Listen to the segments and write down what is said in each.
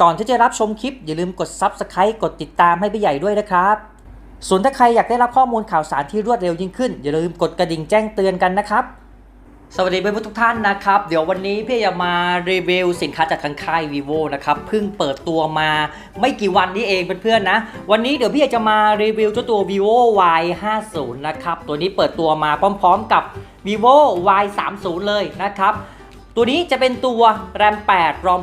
ก่อนที่จะรับชมคลิป อย่าลืมกด Subscribe กดติดตามให้พี่ใหญ่ด้วยนะครับ ส่วนถ้าใครอยากได้รับข้อมูลข่าวสารที่รวดเร็วยิ่งขึ้น อย่าลืมกดกระดิ่งแจ้งเตือนกันนะครับ สวัสดีเพื่อนๆทุกท่านนะครับ เดี๋ยววันนี้พี่จะมารีวิวสินค้าจากทางค่าย vivo นะครับเพิ่งเปิดตัวมาไม่กี่วันนี้เองเพื่อนๆนะ วันนี้เดี๋ยวพี่จะมารีวิวเจ้าตัว vivo y 5 0นะครับตัวนี้เปิดตัวมาพร้อม ๆ กับ vivo y 3 0เลยนะครับ ตัวนี้จะเป็นตัว RAM 8 ROM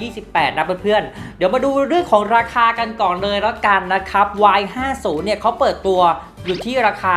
128 นะเพื่อนๆ เดี๋ยวมาดูเรื่องของราคากันก่อนเลยแล้วกันนะครับ Y 5 0 เนี่ยเขาเปิดตัวอยู่ที่ราคา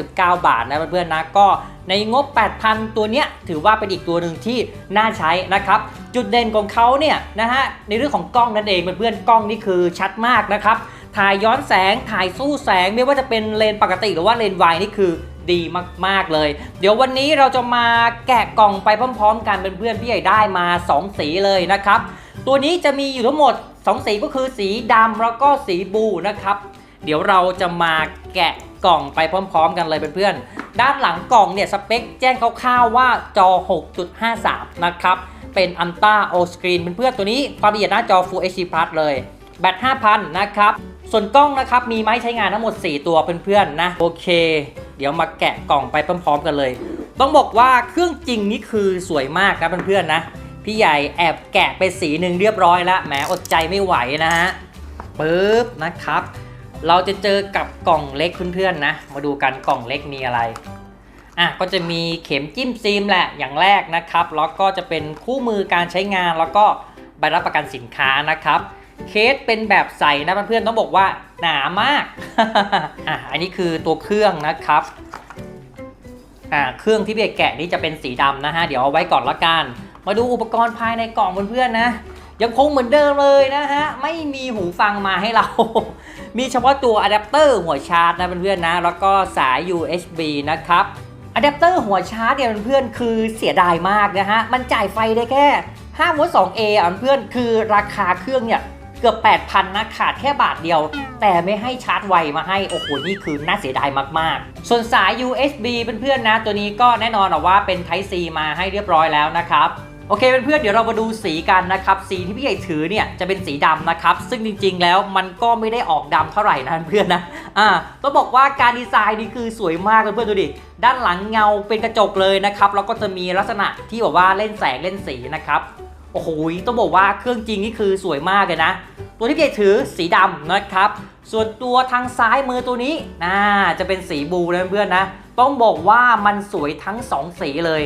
7,999 บาทนะเพื่อนๆนะก็ในงบ 8,000 ตัวเนี้ยถือว่าเป็นอีกตัวหนึ่งที่น่าใช้นะครับ จุดเด่นของเขาเนี่ยนะฮะในเรื่องของกล้องนั่นเองเพื่อนๆกล้องนี่คือชัดมากนะครับถ่ายย้อนแสงถ่ายสู้แสงไม่ว่าจะเป็นเลนปกติหรือว่าเลนส์วายนี่คือ ดีมากๆเลย เดี๋ยววันนี้เราจะมาแกะกล่องไปพร้อมๆ กันเป็นเพื่อนพี่ใหญ่ได้มา 2 สีเลยนะครับ ตัวนี้จะมีอยู่ทั้งหมด 2 สีก็คือสีดำแล้วก็สีบลูนะครับ เดี๋ยวเราจะมาแกะกล่องไปพร้อม ๆ กันเลยเพื่อนๆด้านหลังกล่องเนี่ยสเปคแจ้งคร่าวๆว่าจอ 6.53 นะครับ เป็น Ultra O Screen เพื่อนๆตัวนี้ความละเอียดหน้าจอ Full HD Plus เลยแบต 5,000 นะครับ ส่วนกล้องนะครับมีไม้ใช้งานทั้งหมด 4 ตัวเพื่อนๆนะโอเค เดี๋ยวมาแกะกล่องไปพร้อมๆกันเลย ต้องบอกว่าเครื่องจริงนี่คือสวยมากนะเพื่อนๆนะพี่ใหญ่แอบแกะไปสีหนึ่งเรียบร้อยแล้วแหมอดใจไม่ไหวนะฮะปึ๊บนะครับ เราจะเจอกับกล่องเล็กเพื่อนๆนะ มาดูกันกล่องเล็กมีอะไรอะก็จะมีเข็มจิ้มซีมแหละอย่างแรกนะครับแล้วก็จะเป็นคู่มือการใช้งานแล้วก็ใบรับประกันสินค้านะครับ เคสเป็นแบบใสนะเพื่อนๆต้องบอกว่าหนามาก อะอันนี้คือตัวเครื่องนะครับอ่าเครื่องที่พี่เอกแกะนี่จะเป็นสีดำนะฮะเดี๋ยวเอาไว้ก่อนละกัน มาดูอุปกรณ์ภายในกล่องเพื่อนๆนะ ยังคงเหมือนเดิมเลยนะฮะไม่มีหูฟังมาให้เรา มีเฉพาะตัวอะแดปเตอร์หัวชาร์จนะเพื่อนๆนะแล้วก็สาย USB นะครับอะแดปเตอร์หัวชาร์จเนี่ยเพื่อนๆคือเสียดายมากนะฮะมันจ่ายไฟได้แค่5โวลต์ 2A อะเพื่อนๆคือราคาเครื่องเนี่ย เกือบ 8,000 นะขาดแค่บาทเดียว แต่ไม่ให้ชาร์จไวมาให้ โอ้โห นี่คือน่าเสียดายมาก ๆ ส่วนสาย USB เพื่อนๆนะ ตัวนี้ก็แน่นอนหรอว่าเป็น Type C มาให้เรียบร้อยแล้วนะครับโอเคเพื่อนๆเดี๋ยวเรามาดูสีกันนะครับ สีที่พี่ใหญ่ถือเนี่ยจะเป็นสีดำนะครับ ซึ่งจริงๆแล้วมันก็ไม่ได้ออกดำเท่าไหร่นะเพื่อนนะอ่าต้องบอกว่าการดีไซน์นี่คือสวยมากเพื่อนๆดูดิด้านหลังเงาเป็นกระจกเลยนะครับแล้วก็จะมีลักษณะที่แบบว่าเล่นแสงเล่นสีนะครับ โอ้โหต้องบอกว่าเครื่องจริงนี่คือสวยมากเลยนะ ตัวที่พี่เอกถือสีดำนะครับ ส่วนตัวทางซ้ายมือตัวนี้น่าจะเป็นสีบลูนะเพื่อนนะ ต้องบอกว่ามันสวยทั้งสองสีเลย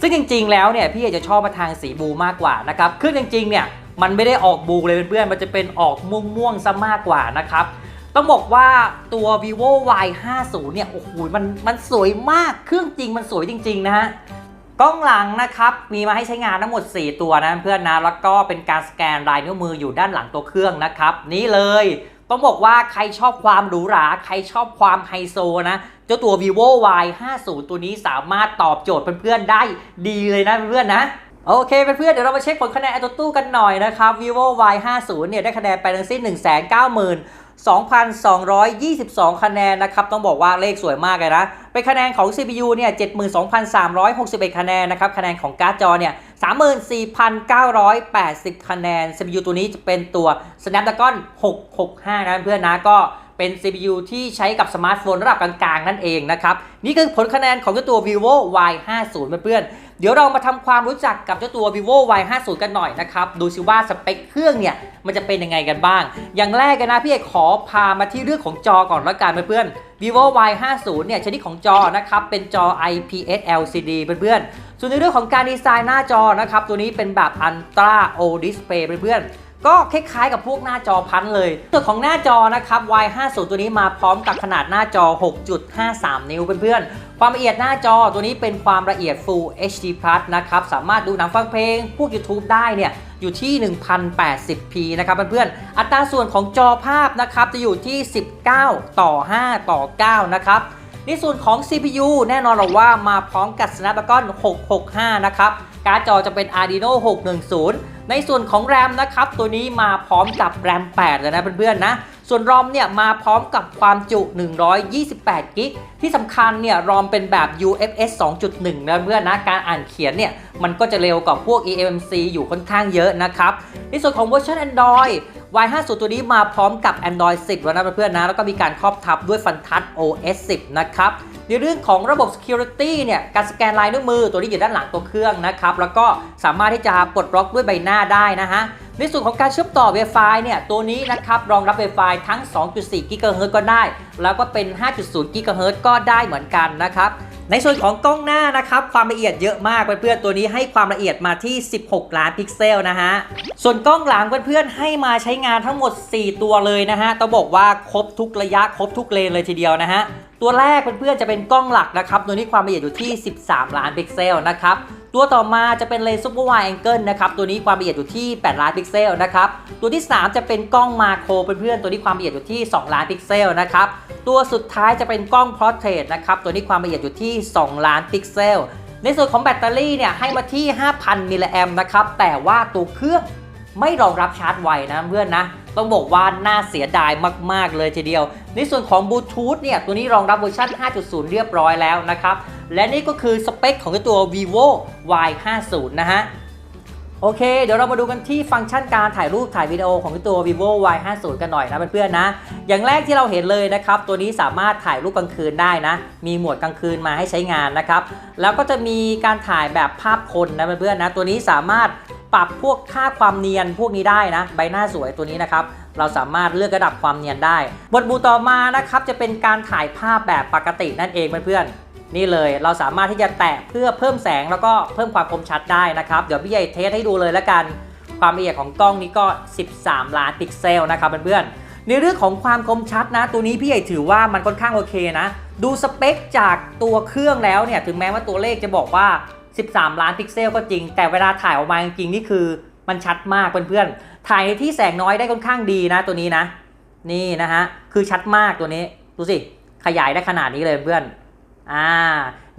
ซึ่งจริง ๆ แล้วเนี่ยพี่เอกจะชอบมาทางสีบูมากกว่านะครับเครื่องจริงๆเนี่ยมันไม่ได้ออกบูเลยเพื่อนๆมันจะเป็นออกม่วงๆซะมากกว่านะครับต้องบอกว่าตัว vivo y 5 0เนี่ย โอ้โห มัน มันสวยมาก เครื่องจริงมันสวยจริง ๆ นะฮะ กล้องหลังนะครับมีมาให้ใช้งานทั้งหมด 4 ตัวนะเพื่อนนะแล้วก็เป็นการสแกนลายนิ้วมืออยู่ด้านหลังตัวเครื่องนะครับ นี่เลยต้องบอกว่าใครชอบความหรูหรา ใครชอบความไฮโซนะ เจ้าตัว vivo y 5 0ตัวนี้สามารถตอบโจทย์เพื่อนๆได้ดีเลยนะเพื่อนๆนะโอเคเพื่อนๆเดี๋ยวเรามาเช็คผลคะแนนไอตัวตู้กันหน่อยนะครับ vivo y 5 0เนี่ยได้คะแนนไปทั้งสิ้น 1 9 0 2,222 คะแนนนะครับต้องบอกว่าเลขสวยมากเลยนะเป็นคะแนนของ CPU เนี่ย 72,361 คะแนนนะครับคะแนนของการ์ดจอเนี่ย 34,980 คะแนน CPU ตัวนี้จะเป็นตัว Snapdragon 665 นะเพื่อนนะก็เป็น CPU ที่ใช้กับสมาร์ทโฟนระดับกลางๆ นั่นเองนะครับ นี่คือผลคะแนนของตัว vivo y 5 0เพื่อนๆ เดี๋ยวเรามาทำความรู้จักกับเจ้าตัว vivo y 5 0กันหน่อยนะครับดูซิว่าสเปคเครื่องเนี่ยมันจะเป็นยังไงกันบ้าง อย่างแรกกันนะพี่เอกขอพามาที่เรื่องของจอก่อนละกันเพื่อน vivo y 5 0เนี่ยชนิดของจอนะครับเป็นจอ IPS LCD เพื่อนๆส่วนในเรื่องของการดีไซน์หน้าจอนะครับตัวนี้เป็นแบบ Ultra O Display เพื่อนๆ ก็คล้ายๆกับพวกหน้าจอพันเลย ส่วนของหน้าจอนะครับ Y 5 0 ตัวนี้มาพร้อมกับขนาดหน้าจอ 6.53 นิ้วเพื่อนๆ ความละเอียดหน้าจอตัวนี้เป็นความละเอียด Full HD Plus นะครับ สามารถดูหนังฟังเพลง พวก YouTube ได้เนี่ยอยู่ที่ 1080p นะครับเพื่อนๆ อัตราส่วนของจอภาพนะครับจะอยู่ที่ 19 ต่อ 5 ต่อ 9 นะครับในส่วนของ CPU แน่นอนเราว่ามาพร้อมกับ Snapdragon 665 นะครับ การ์ดจอจะเป็น Adreno 610 ในส่วนของ RAM นะครับ ตัวนี้มาพร้อมกับ RAM 8เลยนะเพื่อนๆนะ ส่วนรอมเนี่ยมาพร้อมกับความจุ 128 กิก ที่สำคัญเนี่ยรอมเป็นแบบ UFS 2.1 นะเพื่อนนะ การอ่านเขียนเนี่ยมันก็จะเร็วกว่าพวก eMMC อยู่ค่อนข้างเยอะนะครับ ในส่วนของเวอร์ชัน Android Y50 ตัวนี้มาพร้อมกับ Android 10 แล้วนะเพื่อนๆนะ แล้วก็มีการครอบทับด้วยฟันทัช OS 10 นะครับในเรื่องของระบบ Security เนี่ยการสแกนลายนิ้วมือตัวนี้อยู่ด้านหลังตัวเครื่องนะครับแล้วก็สามารถที่จะปลดล็อกด้วยใบหน้าได้นะฮะในส่วนของการเชื่อมต่อ Wi-Fi เนี่ยตัวนี้นะครับรองรับ Wi-Fi ทั้ง 2.4 GHz ก็ได้ แล้วก็เป็น 5.0 GHz ก็ได้เหมือนกันนะครับในส่วนของกล้องหน้านะครับความละเอียดเยอะมากเพื่อนๆตัวนี้ให้ความละเอียดมาที่ 16 ล้านพิกเซลนะฮะส่วนกล้องหลังเพื่อนๆให้มาใช้งานทั้งหมด 4 ตัวเลยนะฮะต้องบอกว่าครบทุกระยะครบทุกเลนเลยทีเดียวนะฮะ ตัวแรกเพื่อนๆจะเป็นกล้องหลักนะครับตัวนี้ความละเอียดอยู่ที่ 13 ล้านพิกเซลนะครับตัวต่อมาจะเป็นเลนส์ซูเปอร์ไวแองเกิลนะครับตัวนี้ความละเอียดอยู่ที่ 8 ล้านพิกเซลนะครับตัวที่ 3 จะเป็นกล้องมาโครเพื่อนๆตัวนี้ความละเอียดอยู่ที่ 2 ล้านพิกเซลนะครับตัวสุดท้ายจะเป็นกล้องพอร์เทรตนะครับตัวนี้ความละเอียดอยู่ที่ 2 ล้านพิกเซลในส่วนของแบตเตอรี่เนี่ยให้มาที่ 5,000 มิลลิแอมนะครับแต่ว่าตัวเครื่องไม่รองรับชาร์จไวนะเพื่อนนะ ต้องบอกว่าน่าเสียดายมาก ๆ เลยทีเดียว ในส่วนของบลูทูธเนี่ย ตัวนี้รองรับเวอร์ชัน5.0 เรียบร้อยแล้วนะครับ และนี่ก็คือสเปคของตัว vivo Y50 นะฮะโอเค เดี๋ยวเรามาดูกันที่ฟังก์ชันการถ่ายรูปถ่ายวิดีโอของตัว vivo Y50 กันหน่อยนะเพื่อนๆนะ อย่างแรกที่เราเห็นเลยนะครับ ตัวนี้สามารถถ่ายรูปกลางคืนได้นะ มีหมวดกลางคืนมาให้ใช้งานนะครับ แล้วก็จะมีการถ่ายแบบภาพคนนะเพื่อนๆนะ ตัวนี้สามารถ ปรับพวกค่าความเนียนพวกนี้ได้นะ ใบหน้าสวยตัวนี้นะครับเราสามารถเลือกระดับความเนียนได้ บทบูต่อมานะครับจะเป็นการถ่ายภาพแบบปกตินั่นเองเพื่อนๆนี่เลยเราสามารถที่จะแตะเพื่อเพิ่มแสงแล้วก็เพิ่มความคมชัดได้นะครับ เดี๋ยวพี่ใหญ่เทสให้ดูเลยละกัน ความละเอียดของกล้องนี้ก็ 13 ล้านพิกเซลนะครับเพื่อนๆในเรื่องของความคมชัดนะ ตัวนี้พี่ใหญ่ถือว่ามันค่อนข้างโอเคนะ ดูสเปคจากตัวเครื่องแล้วเนี่ยถึงแม้ว่าตัวเลขจะบอกว่า 13 ล้านพิกเซลก็จริง แต่เวลาถ่ายออกมาจริงๆนี่คือมันชัดมากเพื่อนๆ ถ่ายในที่แสงน้อยได้ค่อนข้างดีนะตัวนี้นะ นี่นะฮะ คือชัดมากตัวนี้ ดูสิ ขยายได้ขนาดนี้เลยเพื่อน อ่า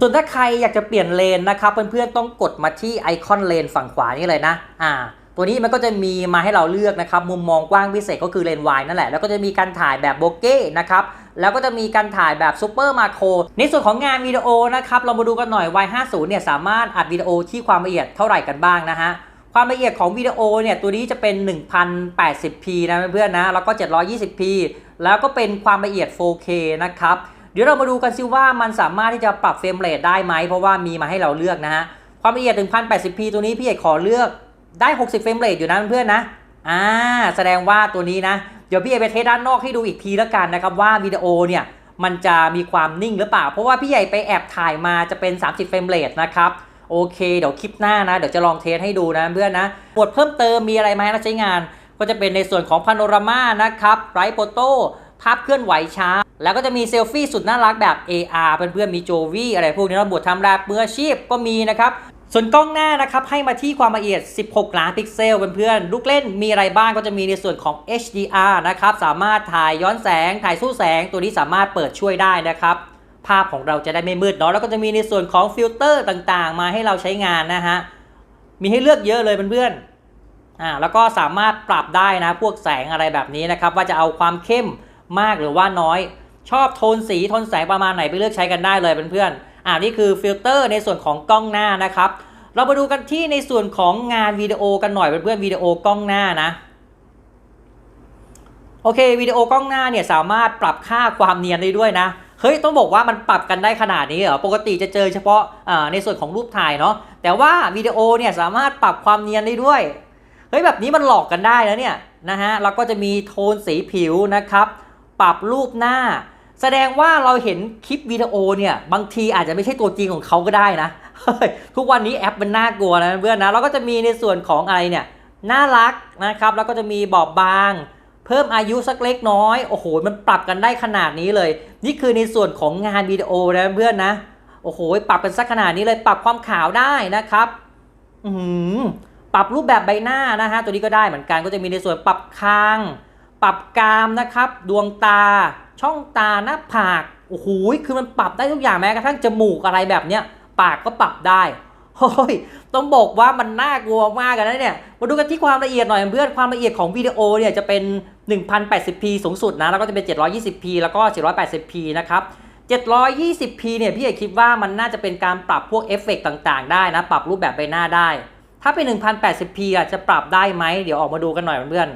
ส่วนถ้าใครอยากจะเปลี่ยนเลนนะครับ เพื่อนๆ ต้องกดมาที่ไอคอนเลนฝั่งขวานี่เลยนะ อ่า ตัวนี้มันก็จะมีมาให้เราเลือกนะครับ มุมมองกว้างพิเศษก็คือเลนวายนั่นแหละ แล้วก็จะมีการถ่ายแบบโบเก้นะครับ แล้วก็จะมีการถ่ายแบบซูเปอร์มาโคร ในส่วนของงานวิดีโอนะครับ เรามาดูกันหน่อย Y50 เนี่ยสามารถอัดวิดีโอที่ความละเอียดเท่าไหร่กันบ้างนะฮะ ความละเอียดของวิดีโอเนี่ยตัวนี้จะเป็น 1080p นะเพื่อนๆนะ แล้วก็ 720p แล้วก็เป็นความละเอียด 4K นะครับเดี๋ยวเรามาดูกันซิว่ามันสามารถที่จะปรับเฟรมเรทได้ไหมเพราะว่ามีมาให้เราเลือกนะฮะความละเอียด 1080p ตัวนี้พี่เอกขอเลือก ได้ 60 เฟรมเรทอยู่นะเพื่อนๆนะ อ่า แสดงว่าตัวนี้นะ เดี๋ยวพี่เอไปเทสด้านนอกให้ดูอีกทีแล้วกันนะครับว่าวิดีโอเนี่ยมันจะมีความนิ่งหรือเปล่า เพราะว่าพี่ใหญ่ไปแอบถ่ายมาจะเป็น 30 เฟรมเรทนะครับ โอเค เดี๋ยวคลิปหน้านะ เดี๋ยวจะลองเทสให้ดูนะเพื่อนนะหมวดเพิ่มเติมมีอะไรมาให้เราใช้งาน ก็จะเป็นในส่วนของพาโนรามานะครับไรโฟโต้ภาพเคลื่อนไหวช้า แล้วก็จะมีเซลฟี่สุดน่ารักแบบ AR เพื่อนๆมีโจวี่อะไรพวกนี้เราบททำแบบมืออาชีพก็มีนะครับ ส่วนกล้องหน้านะครับให้มาที่ความละเอียด 16 ล้านพิกเซลเพื่อนๆ ลูกเล่นมีอะไรบ้างก็จะมีในส่วนของ HDR นะครับ สามารถถ่ายย้อนแสง ถ่ายสู้แสง ตัวนี้สามารถเปิดช่วยได้นะครับ ภาพของเราจะได้ไม่มืดเนาะ แล้วก็จะมีในส่วนของฟิลเตอร์ต่างๆ มาให้เราใช้งานนะฮะ มีให้เลือกเยอะเลยเพื่อนๆ อ่า แล้วก็สามารถปรับได้นะ พวกแสงอะไรแบบนี้นะครับ ว่าจะเอาความเข้มมากหรือว่าน้อย ชอบโทนสีโทนแสงประมาณไหนไปเลือกใช้กันได้เลยเพื่อนๆอ่านี่คือฟิลเตอร์ในส่วนของกล้องหน้านะครับ เรามาดูกันที่ในส่วนของงานวิดีโอกันหน่อยเพื่อนๆวิดีโอกล้องหน้านะโอเควิดีโอกล้องหน้าเนี่ยสามารถปรับค่าความเนียนได้ด้วยนะเฮ้ยต้องบอกว่ามันปรับกันได้ขนาดนี้เหรอปกติจะเจอเฉพาะในส่วนของรูปถ่ายเนาะแต่ว่าวิดีโอเนี่ยสามารถปรับความเนียนได้ด้วยเฮ้ยแบบนี้มันหลอกกันได้แล้วเนี่ยนะฮะแล้วก็จะมีโทนสีผิวนะครับ ปรับรูปหน้า แสดงว่าเราเห็นคลิปวิดีโอเนี่ยบางทีอาจจะไม่ใช่ตัวจริงของเขาก็ได้นะ ทุกวันนี้แอปมันน่ากลัวนะเพื่อนนะ แล้วก็จะมีในส่วนของอะไรเนี่ย น่ารักนะครับ แล้วก็จะมีบอบบาง เพิ่มอายุสักเล็กน้อย โอ้โห มันปรับกันได้ขนาดนี้เลย นี่คือในส่วนของงานวิดีโอนะเพื่อนนะ โอ้โห ปรับกันสักขนาดนี้เลย ปรับความขาวได้นะครับ อืมปรับรูปแบบใบหน้านะฮะ ตัวนี้ก็ได้เหมือนกัน ก็จะมีในส่วนปรับคาง ปรับกรามนะครับ ดวงตา ช่องตา หน้าผาก โอ้โห คือมันปรับได้ทุกอย่างแม้กระทั่งจมูกอะไรแบบเนี้ย ปากก็ปรับได้โอ้ยต้องบอกว่ามันน่ากลัวมากกันนะเนี่ย มาดูกันที่ความละเอียดหน่อยเพื่อน ความละเอียดของวิดีโอเนี่ยจะเป็น 1080p สูงสุดนะ แล้วก็จะเป็น 720p แล้วก็ 780p นะครับ 720p เนี่ยพี่เอกคิดว่ามันน่าจะเป็นการปรับพวกเอฟเฟกต์ต่างๆ ได้นะ ปรับรูปแบบใบหน้าได้ ถ้าเป็น 1080p อะจะปรับได้ไหม เดี๋ยวออกมาดูกันหน่อยเพื่อน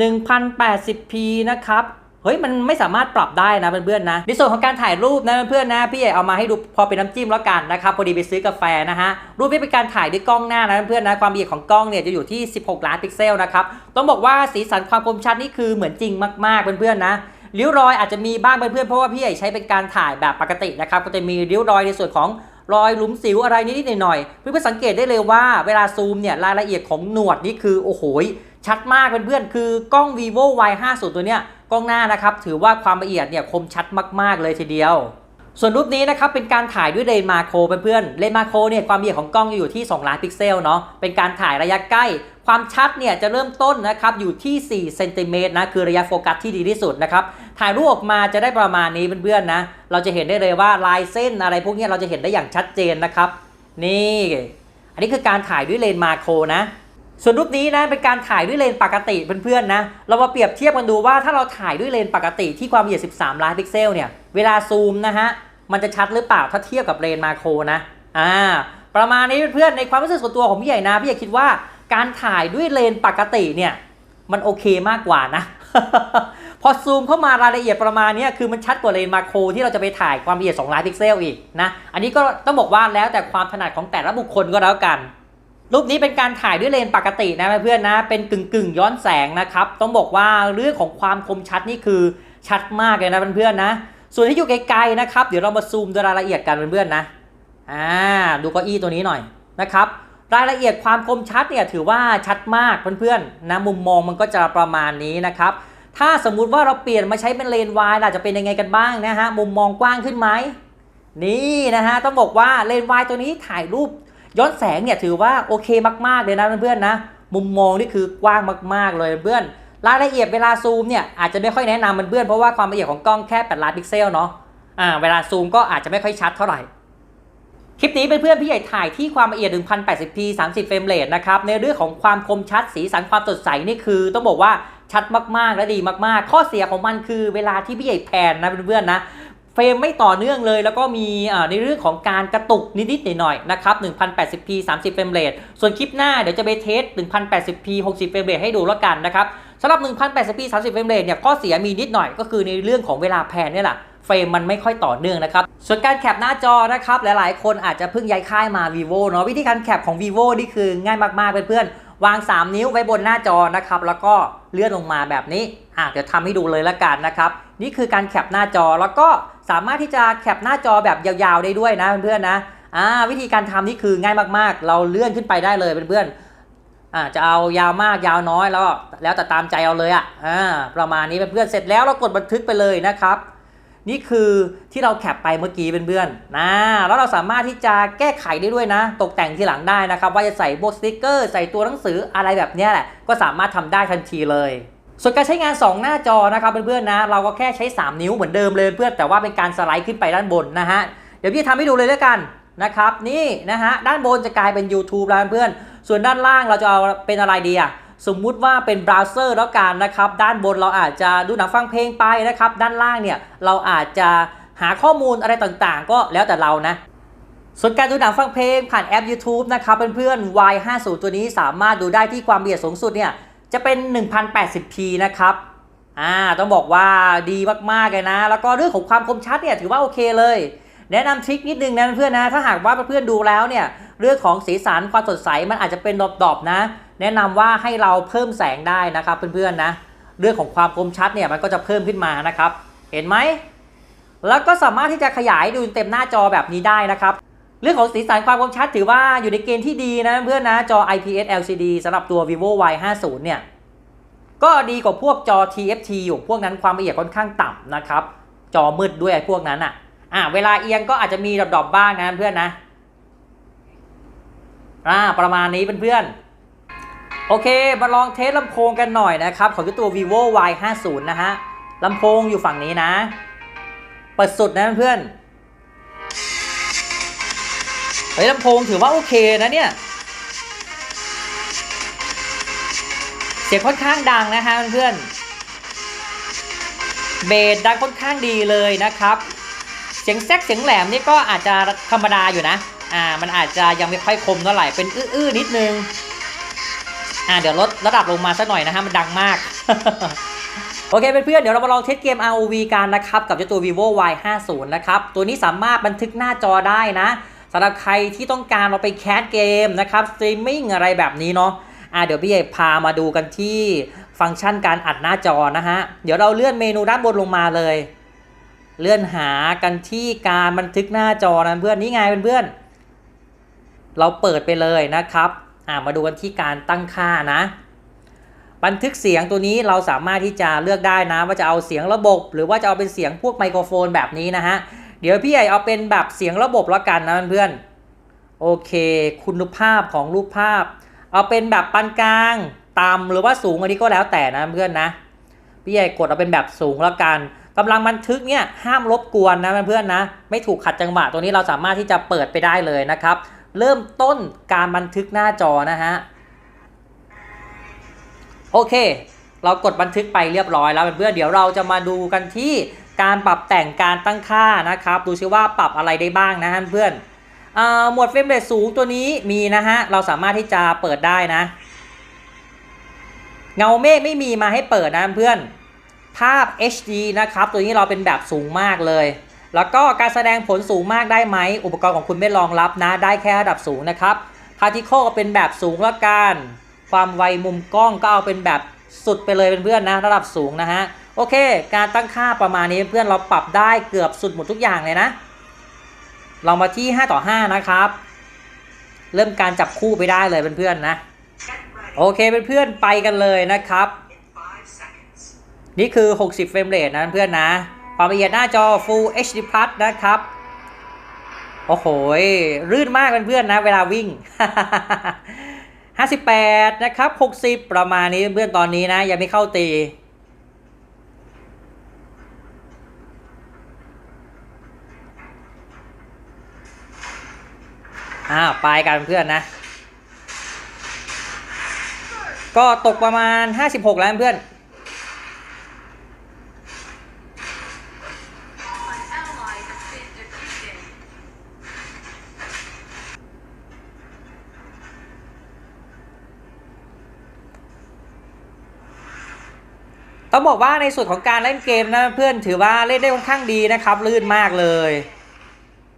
1080p นะครับ ฮ้ยมันไม่สามารถปรับได้นะเพื่อนๆนะในส่วนของการถ่ายรูปนะเพื่อนๆนะพี่ใหญ่เอามาให้ดูพอเป็นน้ำจิ้มแล้วกันนะครับพอดีไปซื้อกาแฟนะฮะรูปนี้เป็นการถ่ายด้วยกล้องหน้านะเพื่อนๆนะความละเอียดของกล้องเนี่ยจะอยู่ที่ 16 ล้านพิกเซลนะครับต้องบอกว่าสีสันความคมชัดนี่คือเหมือนจริงมากๆเพื่อนๆนะริ้วรอยอาจจะมีบ้างเพื่อนๆเพราะว่าพี่ใหญ่ใช้เป็นการถ่ายแบบปกตินะครับก็จะมีริ้วรอยในส่วนของรอยหลุมสิวอะไรนิดๆหน่อยๆเพื่อนๆสังเกตได้เลยว่าเวลาซูมเนี่ยรายละเอียดของหนวดนี่คือโอ้โห ชัดมากเพื่อนๆคือกล้อง vivo y 5 0ตัวเนี้ยกล้องหน้านะครับถือว่าความละเอียดเนี่ยคมชัดมากๆเลยทีเดียว ส่วนรูปนี้นะครับเป็นการถ่ายด้วยเลนส์มาโครเพื่อนๆเลนส์มาโครเนี่ยความละเอียดของกล้องอยู่ที่ 2 ล้านพิกเซลเนาะเป็นการถ่ายระยะใกล้ ความชัดเนี่ยจะเริ่มต้นนะครับอยู่ที่4เซนติเมตรนะคือระยะโฟกัสที่ดีที่สุดนะครับถ่ายรูปออกมาจะได้ประมาณนี้เพื่อนๆนะเราจะเห็นได้เลยว่าลายเส้นอะไรพวกนี้เราจะเห็นได้อย่างชัดเจนนะครับนี่ อันนี้คือการถ่ายด้วยเลนส์มาโครนะ ส่วนรูปนี้นะเป็นการถ่ายด้วยเลนปกติเพื่อนๆนะ เรามาเปรียบเทียบกันดูว่าถ้าเราถ่ายด้วยเลนปกติที่ความละเอียด 13 ล้านพิกเซลเนี่ยเวลาซูมนะฮะมันจะชัดหรือเปล่าถ้าเทียบกับเลนมาโครนะอ่าประมาณนี้เพื่อนๆในความรู้สึกส่วนตัวของพี่ใหญ่นะพี่ใหญ่คิดว่าการถ่ายด้วยเลนปกติเนี่ยมันโอเคมากกว่านะ พอซูมเข้ามารายละเอียดประมาณนี้คือมันชัดกว่าเลนมาโครที่เราจะไปถ่ายความละเอียด2ล้านพิกเซลอีกนะอันนี้ก็ต้องบอกว่าแล้วแต่ความถนัดของแต่ละบุคคลก็แล้วกัน รูปนี้เป็นการถ่ายด้วยเลนส์ปกตินะเพื่อนนะ เป็นกึ่งกึ่งย้อนแสงนะครับ ต้องบอกว่าเรื่องของความคมชัดนี่คือชัดมากเลยนะเพื่อนๆนะ ส่วนที่อยู่ไกลๆนะครับ เดี๋ยวเรามาซูมดูรายละเอียดกันเพื่อนๆนะ อ่า ดูเก้าอี้ตัวนี้หน่อยนะครับ รายละเอียดความคมชัดเนี่ยถือว่าชัดมากเพื่อนๆนะมุมมองมันก็จะประมาณนี้นะครับ ถ้าสมมุติว่าเราเปลี่ยนมาใช้เป็นเลนส์วายล่ะจะเป็นยังไงกันบ้างนะฮะ มุมมองกว้างขึ้นไหม นี่นะฮะ ต้องบอกว่าเลนส์วายตัวนี้ถ่ายรูป ย้อนแสงเนี่ยถือว่าโอเคมากๆเลยนะเพื่อนๆนะ มุมมองนี่คือกว้างมากๆเลยเพื่อนรายละเอียดเวลาซูมเนี่ยอาจจะไม่ค่อยแนะนำเพื่อนเพราะว่าความละเอียดของกล้องแค่8ล้านพิกเซลเนาะอ่าเวลาซูมก็อาจจะไม่ค่อยชัดเท่าไหร่ คลิปนี้เป็นเพื่อนพี่ใหญ่ถ่ายที่ความละเอียด 1080p 30 เฟรมเรทนะครับ ในเรื่องของความคมชัดสีสันความสดใสนี่คือ ต้องบอกว่าชัดมากๆและดีมากๆ ข้อเสียของมันคือเวลาที่พี่ใหญ่แพนนะเพื่อนๆนะ เฟรมไม่ต่อเนื่องเลย แล้วก็มีในเรื่องของการกระตุกนิดๆหน่อยๆนะครับ 1080p 30 เฟรมเรทส่วนคลิปหน้าเดี๋ยวจะไปเทส 1080p 60 เฟรมเรทให้ดูแล้วกันนะครับสำหรับ 1080p 30 เฟรมเรทเนี่ยข้อเสียมีนิดหน่อยก็คือในเรื่องของเวลาแพนนี่แหละเฟรมมันไม่ค่อยต่อเนื่องนะครับ ส่วนการแคปหน้าจอนะครับ หลายๆ คนอาจจะเพิ่งย้ายค่ายมา vivo เนาะวิธีการแคปของ vivo นี่คือง่ายมากๆเพื่อนๆวาง 3 นิ้วไว้บนหน้าจอนะครับแล้วก็เลื่อนลงมาแบบนี้อะเดี๋ยวทำให้ดูเลยละกันนะครับนี่คือการแคปหน้าจอแล้วก็ สามารถที่จะแคปหน้าจอแบบยาวๆได้ด้วยนะเพื่อนๆนะอ่าวิธีการทำนี่คือง่ายมากๆ เราเลื่อนขึ้นไปได้เลยเพื่อนๆอ่าจะเอายาวมากยาวน้อยแล้วแล้วแต่ตามใจเอาเลยอะอ่าประมาณนี้เพื่อนๆเสร็จแล้วเรากดบันทึกไปเลยนะครับ นี่คือที่เราแคปไปเมื่อกี้เพื่อนๆนะแล้วเราสามารถที่จะแก้ไขได้ด้วยนะ ตกแต่งทีหลังได้นะครับ ว่าจะใส่พวกสติกเกอร์ ใส่ตัวหนังสืออะไรแบบนี้แหละก็สามารถทำได้ทันทีเลย ส่วนการใช้งาน 2 หน้าจอนะครับเพื่อนๆนะเราก็แค่ใช้ 3 นิ้วเหมือนเดิมเลยเพื่อนแต่ว่าเป็นการสไลด์ขึ้นไปด้านบนนะฮะเดี๋ยวพี่ทำให้ดูเลยแล้วกันนะครับนี่นะฮะด้านบนจะกลายเป็น YouTube แล้วเพื่อน ส่วนด้านล่างเราจะเอาเป็นอะไรดีอะสมมุติว่าเป็นเบราว์เซอร์แล้วกันนะครับด้านบนเราอาจจะดูหนังฟังเพลงไปนะครับด้านล่างเนี่ยเราอาจจะหาข้อมูลอะไรต่างๆ ก็แล้วแต่เรานะส่วนการดูหนังฟังเพลงผ่านแอป YouTube นะครับเพื่อนๆ Y50 ตัวนี้สามารถดูได้ที่ความละเอียดสูงสุดเนี่ย จะเป็น 1080p นะครับอ่าต้องบอกว่าดีมากๆเลยนะ แล้วก็เรื่องของความคมชัดเนี่ยถือว่าโอเคเลย แนะนำทริคนิดนึงนะเพื่อนนะ ถ้าหากว่าเพื่อนดูแล้วเนี่ยเรื่องของสีสันความสดใสมันอาจจะเป็นดอบๆนะ แนะนำว่าให้เราเพิ่มแสงได้นะครับเพื่อนๆนะเรื่องของความคมชัดเนี่ยมันก็จะเพิ่มขึ้นมานะครับ เห็นไหมแล้วก็สามารถที่จะขยายดูเต็มหน้าจอแบบนี้ได้นะครับ เรื่องของสีสันความคมชัดถือว่าอยู่ในเกณฑ์ที่ดีนะเพื่อนนะจอ IPS LCD สำหรับตัว vivo Y50 เนี่ย ก็ดีกว่าพวกจอ TFT อยู่พวกนั้นความละเอียดค่อนข้างต่ำนะครับ จอมืดด้วยไอ้พวกนั้นอะอ่าเวลาเอียงก็อาจจะมีดรอปๆบ้างนะเพื่อนนะอ่าประมาณนี้เพื่อนๆโอเค มาลองเทสลำโพงกันหน่อยนะครับของตัว vivo Y50 นะฮะลำโพงอยู่ฝั่งนี้นะ เปิดสุดนะเพื่อน ฮ้ยลำโพงถือว่าโอเคนะเนี่ย เสียงค่อนข้างดังนะฮะเพื่อนเบสดังค่อนข้างดีเลยนะครับ เสียงแซกเสียงแหลมนี่ก็อาจจะธรรมดาอยู่นะ อ่า มันอาจจะยังไม่ค่อยคมเท่าไหร่ เป็นอื้อๆนิดนึง อ่า เดี๋ยวลดระดับลงมาสักหน่อยนะฮะ มันดังมาก โอเคเพื่อนๆเดี๋ยวเรามาลองเทสเกม ROV กันนะครับ กับเจ้าตัว vivo y 5 0นะครับ ตัวนี้สามารถบันทึกหน้าจอได้นะ สำหรับใครที่ต้องการเราไปแคสเกมนะครับสตรีมมิ่งอะไรแบบนี้เนาะอ่าเดี๋ยวพี่ใหญ่พามาดูกันที่ฟังก์ชันการอัดหน้าจอนะฮะ เดี๋ยวเราเลื่อนเมนูด้านบนลงมาเลย เลื่อนหากันที่การบันทึกหน้าจอนะเพื่อนนี่ไงเพื่อนๆเราเปิดไปเลยนะครับอ่ามาดูกันที่การตั้งค่านะ บันทึกเสียงตัวนี้เราสามารถที่จะเลือกได้นะ ว่าจะเอาเสียงระบบ หรือว่าจะเอาเป็นเสียงพวกไมโครโฟนแบบนี้นะฮะ เดี๋ยวพี่ใหญ่เอาเป็นแบบเสียงระบบแล้วกันนะเพื่อนๆโอเค คุณภาพของรูปภาพ เอาเป็นแบบปานกลางต่ำหรือว่าสูงอันนี้ก็แล้วแต่นะเพื่อนนะ พี่ใหญ่กดเอาเป็นแบบสูงแล้วกันกำลังบันทึกเนี่ยห้ามรบกวนนะเพื่อนๆนะ ไม่ถูกขัดจังหวะตัวนี้เราสามารถที่จะเปิดไปได้เลยนะครับ เริ่มต้นการบันทึกหน้าจอนะฮะโอเค เรากดบันทึกไปเรียบร้อยแล้วเพื่อนเดี๋ยวเราจะมาดูกันที่ การปรับแต่งการตั้งค่านะครับ ดูซิว่าปรับอะไรได้บ้างนะฮะเพื่อนอ่าหมวดเฟรมเรทสูงตัวนี้มีนะฮะ เราสามารถที่จะเปิดได้นะ เงาเมฆไม่มีมาให้เปิดนะเพื่อน ภาพ HD นะครับ ตัวนี้เราเป็นแบบสูงมากเลย แล้วก็การแสดงผลสูงมากได้ไหม อุปกรณ์ของคุณไม่รองรับนะ ได้แค่ระดับสูงนะครับ Particle ก็เป็นแบบสูงล้วกัน ความไวมุมกล้องก็เอาเป็นแบบสุดไปเลยเเพื่อนนะ ระดับสูงนะฮะ โอเค การตั้งค่าประมาณนี้เพื่อนเราปรับได้เกือบสุดหมดทุกอย่างเลยนะ เรามาที่ 5 ต่อ 5 นะครับ เริ่มการจับคู่ไปได้เลยเพื่อนๆนะ โอเคเพื่อนๆไปกันเลยนะครับ นี่คือ 60 เฟรมเรทนะเพื่อนนะ ความละเอียดหน้าจอ Full HD Plus นะครับ โอ้โห รื่นมากเพื่อนๆนะ เวลาวิ่ง58 นะครับ 60 ประมาณนี้เพื่อนๆตอนนี้นะ ยังไม่เข้าตี อ้าวไปกันเพื่อนนะ ก็ตกประมาณ 56 แล้วเพื่อน ต้องบอกว่าในส่วนของการเล่นเกมนะเพื่อนถือว่าเล่นได้ค่อนข้างดีนะครับ ลื่นมากเลย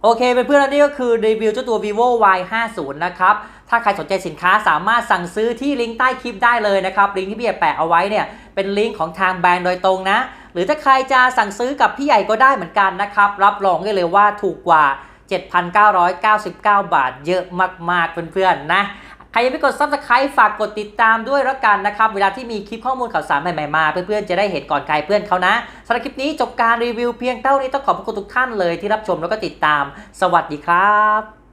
โอเคเป็นเพื่อนๆแล้วนี่ก็คือรีวิวเจ้าตัว vivo y 5 0นะครับ ถ้าใครสนใจสินค้าสามารถสั่งซื้อที่ลิงก์ใต้คลิปได้เลยนะครับ ลิงก์ที่พี่ใหญ่แปะเอาไว้เนี่ย เป็นลิงก์ของทางแบรนด์โดยตรงนะ หรือถ้าใครจะสั่งซื้อกับพี่ใหญ่ก็ได้เหมือนกันนะครับ รับรองได้เลยว่าถูกกว่า 7,999 บาท เยอะมากๆเพื่อนๆนะ ใครยังไม่กด subscribe ฝากกดติดตามด้วยแล้วกันนะครับ เวลาที่มีคลิปข้อมูลข่าวสารใหม่ๆมา เพื่อนๆจะได้เห็นก่อนใครเพื่อนเขานะสำหรับคลิปนี้จบการรีวิวเพียงเท่านี้ต้องขอบคุณทุกท่านเลยที่รับชมแล้วก็ติดตาม สวัสดีครับ